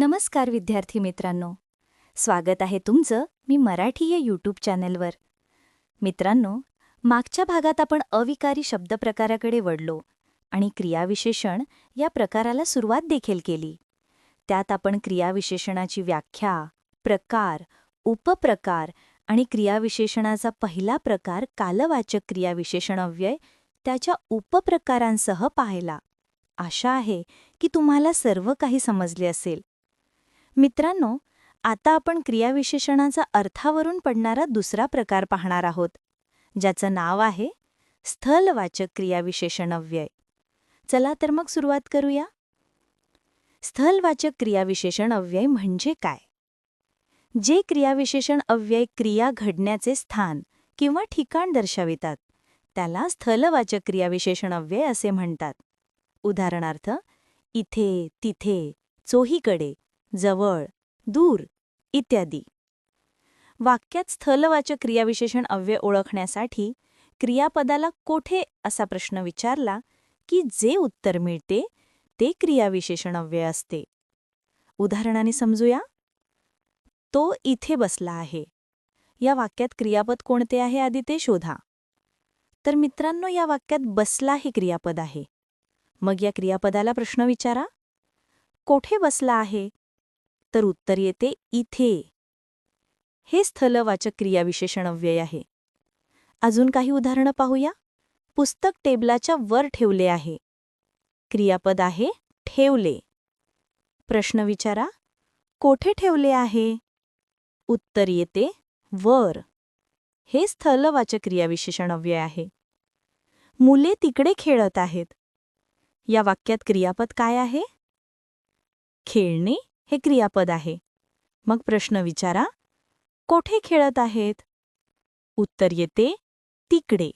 नमस्कार विद्यार्थी मित्रांनो. स्वागत आहे तुमचं मी मराठी या यूट्यूब चॅनेलवर मित्रांनो मागच्या भागात आपण अविकारी शब्दप्रकाराकडे वळलो आणि क्रियाविशेषण या प्रकाराला सुरुवात देखील केली. त्यात आपण क्रियाविशेषणाची व्याख्या प्रकार उपप्रकार आणि क्रियाविशेषणाचा पहिला प्रकार कालवाचक क्रियाविशेषण अव्यय त्याच्या उपप्रकारांसह पाहिला. आशा आहे की तुम्हाला सर्व काही समजले असेल. मित्रांनो आता आपण क्रियाविशेषणाचा अर्थावरून पडणारा दुसरा प्रकार पाहणार आहोत ज्याचं नाव आहे स्थलवाचक क्रियाविशेषण अव्यय चला तर मग सुरुवात करूया. स्थलवाचक क्रियाविशेषण अव्यय म्हणजे काय? जे क्रियाविशेषण अव्यय क्रिया घडण्याचे स्थान किंवा ठिकाण दर्शवितात त्याला स्थलवाचक क्रियाविशेषण अव्यय असे म्हणतात. उदाहरणार्थ इथे तिथे चोहीकडे जवळ दूर इत्यादी. वाक्यात स्थलवाचक क्रियाविशेषण अव्यय ओळखण्यासाठी क्रियापदाला कोठे असा प्रश्न विचारला की जे उत्तर मिळते ते क्रियाविशेषण अव्यय असते. उदाहरणाने समजूया. तो इथे बसला आहे. या वाक्यात क्रियापद कोणते आहे आधी ते शोधा. तर मित्रांनो या वाक्यात बसला हे क्रियापद आहे. मग या क्रियापदाला प्रश्न विचारा. कोठे बसला आहे? तर उत्तर येते इथे. हे स्थलवाचक क्रियाविशेषण अव्यय आहे. अजून काही उदाहरणं पाहूया? पुस्तक टेबलाच्या वर ठेवले आहे. क्रियापद आहे ठेवले. प्रश्न विचारा. कोठे ठेवले आहे? उत्तर येते वर. हे स्थलवाचक क्रियाविशेषण अव्यय आहे. मुले तिकडे खेळत आहेत. या वाक्यात क्रियापद काय आहे? खेळणे हे क्रियापद आहे. मग प्रश्न विचारा. कोठे खेळत आहेत? उत्तर येते तिकडे.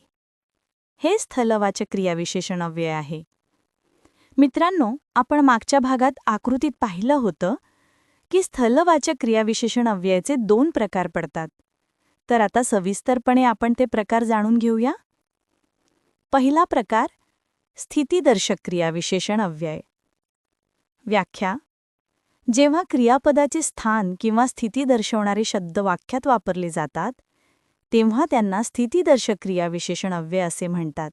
हे स्थलवाचक क्रियाविशेषण अव्यय आहे. मित्रांनो आपण मागच्या भागात आकृतीत पाहिलं होतं की स्थलवाचक क्रियाविशेषण अव्ययाचे दोन प्रकार पडतात. तर आता सविस्तरपणे आपण ते प्रकार जाणून घेऊया. पहिला प्रकार स्थितीदर्शक क्रियाविशेषण अव्यय. व्याख्या जेव्हा क्रियापदाचे स्थान किंवा स्थिती दर्शवणारे शब्द वाक्यात वापरले जातात तेव्हा त्यांना स्थितीदर्शक क्रियाविशेषण अव्यय असे म्हणतात.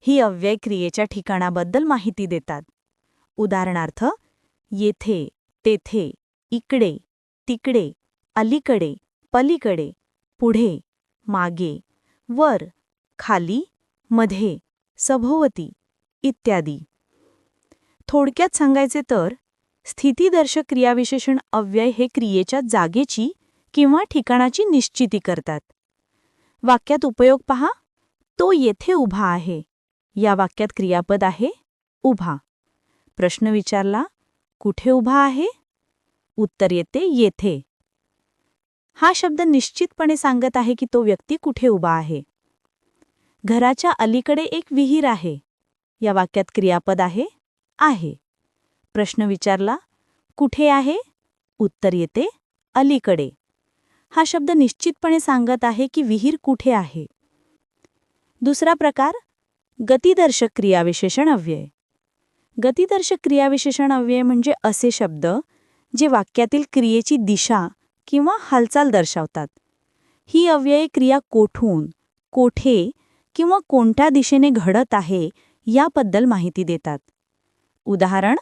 ही अव्यय क्रियेच्या ठिकाणाबद्दल माहिती देतात. उदाहरणार्थ येथे तेथे इकडे तिकडे अलीकडे पलीकडे पुढे मागे वर खाली मध्ये सभोवती इत्यादी. थोडक्यात सांगायचे तर स्थितीदर्शक क्रियाविशेषण अव्यय हे क्रियेच्या जागेची किंवा ठिकाणाची निश्चिती करतात. वाक्यात उपयोग पहा. तो येथे उभा आहे. या वाक्यात क्रियापद आहे उभा. प्रश्न विचारला कुठे उभा आहे? उत्तर येते येथे. हा शब्द निश्चितपणे सांगत आहे की तो व्यक्ती कुठे उभा आहे. घराच्या अलीकडे एक विहीर आहे. या वाक्यात क्रियापद आहे आहे. प्रश्न विचारला कुठे आहे? उत्तर येते अलीकडे. हा शब्द निश्चितपणे सांगत आहे की विहीर कुठे आहे. दुसरा प्रकार गतिदर्शक क्रियाविशेषण अव्यय. गतिदर्शक क्रियाविशेषण अव्यय म्हणजे असे शब्द जे वाक्यातील क्रियेची दिशा किंवा हालचाल दर्शवतात. ही अव्यय क्रिया कोठून कोठे किंवा कोणत्या दिशेने घडत आहे याबद्दल माहिती देतात. उदाहरण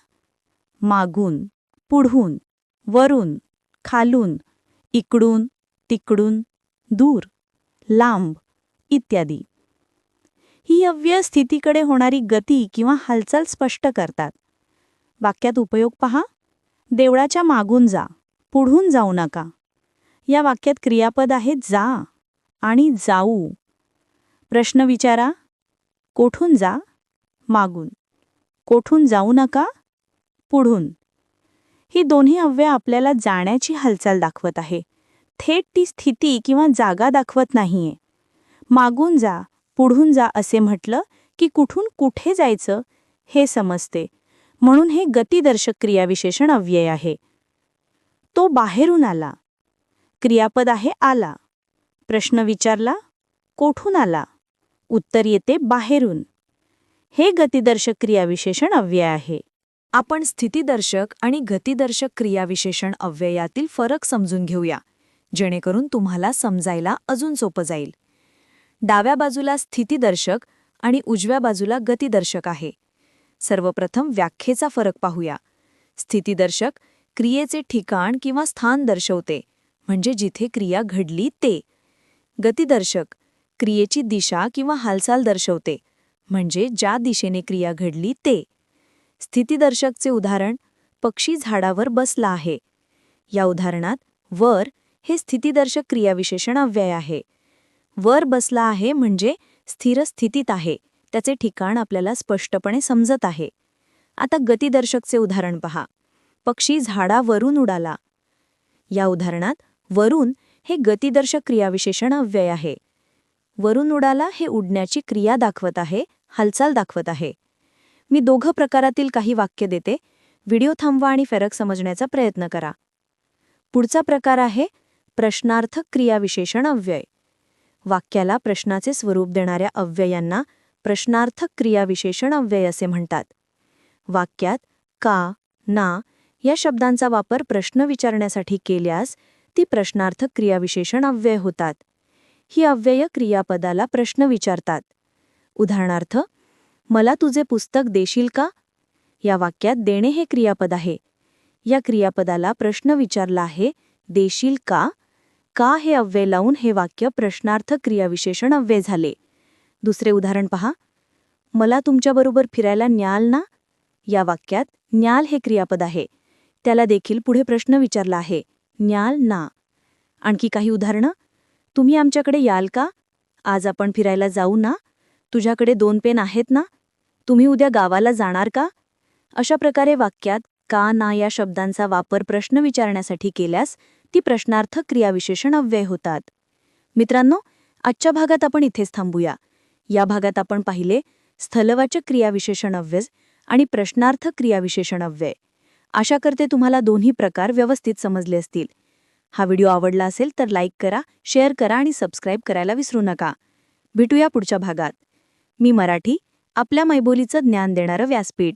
मागून पुढून वरून खालून इकडून तिकडून दूर लांब इत्यादी. ही अव्यय स्थितीकडे होणारी गती किंवा हालचाल स्पष्ट करतात. वाक्यात उपयोग पहा. देवळाच्या मागून जा पुढून जाऊ नका. या वाक्यात क्रियापद आहे जा आणि जाऊ. प्रश्न विचारा. कोठून जा? मागून. कोठून जाऊ नका? पुढून. ही दोन्ही अव्यय आपल्याला जाण्याची हालचाल दाखवत आहे. थेट ती स्थिती किंवा जागा दाखवत नाहीये. मागून जा पुढून जा असे म्हटलं की कुठून कुठे जायचं हे समजते. म्हणून हे गतिदर्शक क्रियाविशेषण अव्यय आहे. तो बाहेरून आला. क्रियापद आहे आला. प्रश्न विचारला कोठून आला? उत्तर येते बाहेरून. हे गतिदर्शक क्रियाविशेषण अव्यय आहे. आपण स्थितीदर्शक आणि गतिदर्शक क्रियाविशेषण अव्ययातील फरक समजून घेऊया जेणेकरून तुम्हाला समजायला अजून सोपं जाईल. डाव्या बाजूला स्थितीदर्शक आणि उजव्या बाजूला गतिदर्शक आहे. सर्वप्रथम व्याख्येचा फरक पाहूया. स्थितीदर्शक क्रियेचे ठिकाण किंवा स्थान दर्शवते म्हणजे जिथे क्रिया घडली ते. गतिदर्शक क्रियेची दिशा किंवा हालचाल दर्शवते म्हणजे ज्या दिशेने क्रिया घडली ते. स्थितीदर्शकचे उदाहरण पक्षी झाडावर बसला आहे. या उदाहरणात वर हे स्थितीदर्शक क्रियाविशेषण अव्यय आहे. वर बसला आहे म्हणजे स्थिर स्थितीत आहे. त्याचे ठिकाण आपल्याला स्पष्टपणे समजत आहे. आता गतिदर्शकचे उदाहरण पहा. पक्षी झाडावरून उडाला. या उदाहरणात वरून हे गतिदर्शक क्रियाविशेषण अव्यय आहे. वरून उडाला हे उडण्याची क्रिया दाखवत आहे हालचाल दाखवत आहे. मी दोघं प्रकारातील काही वाक्य देते. व्हिडिओ थांबवा आणि फरक समजण्याचा प्रयत्न करा. पुढचा प्रकार आहे प्रश्नार्थक क्रियाविशेषण अव्यय. वाक्याला प्रश्नाचे स्वरूप देणाऱ्या अव्ययांना प्रश्नार्थक क्रियाविशेषण अव्यय असे म्हणतात. वाक्यात का ना या शब्दांचा वापर प्रश्न विचारण्यासाठी केल्यास ती प्रश्नार्थक क्रियाविशेषण अव्यय होतात. ही अव्यय क्रियापदाला प्रश्न विचारतात. उदाहरणार्थ मला तुझे पुस्तक देशील का? या वाक्यात देणे हे क्रियापद आहे. या क्रियापदाला प्रश्न विचारला आहे देशील का? का हे अव्यय लावून हे वाक्य प्रश्नार्थ क्रियाविशेषण अव्यय झाले? दुसरे उदाहरण पहा. मला तुमच्याबरोबर फिरायला न्याल ना? या वाक्यात न्याल हे क्रियापद आहे. त्याला देखील पुढे प्रश्न विचारला आहे न्याल ना? आणखी काही उदाहरणं? तुम्ही आमच्याकडे याल का? आज आपण फिरायला जाऊ ना? तुझ्याकडे दोन पेन आहेत ना? तुम्ही उद्या गावाला जाणार का? अशा प्रकारे वाक्यात का ना या शब्दांचा वापर प्रश्न विचारण्यासाठी केल्यास ती प्रश्नार्थ क्रियाविशेषण अव्यय होतात. मित्रांनो आजच्या भागात आपण इथेच थांबूया. या भागात आपण पाहिले स्थलवाचक क्रियाविशेषण अव्यय आणि प्रश्नार्थ क्रियाविशेषण अव्यय. आशा करते तुम्हाला दोन्ही प्रकार व्यवस्थित समजले असतील. हा व्हिडिओ आवडला असेल तर लाईक करा शेअर करा आणि सबस्क्राईब करायला विसरू नका. भेटूया पुढच्या भागात. मी मराठी आपल्या मैबोलीचं ज्ञान देणारं व्यासपीठ.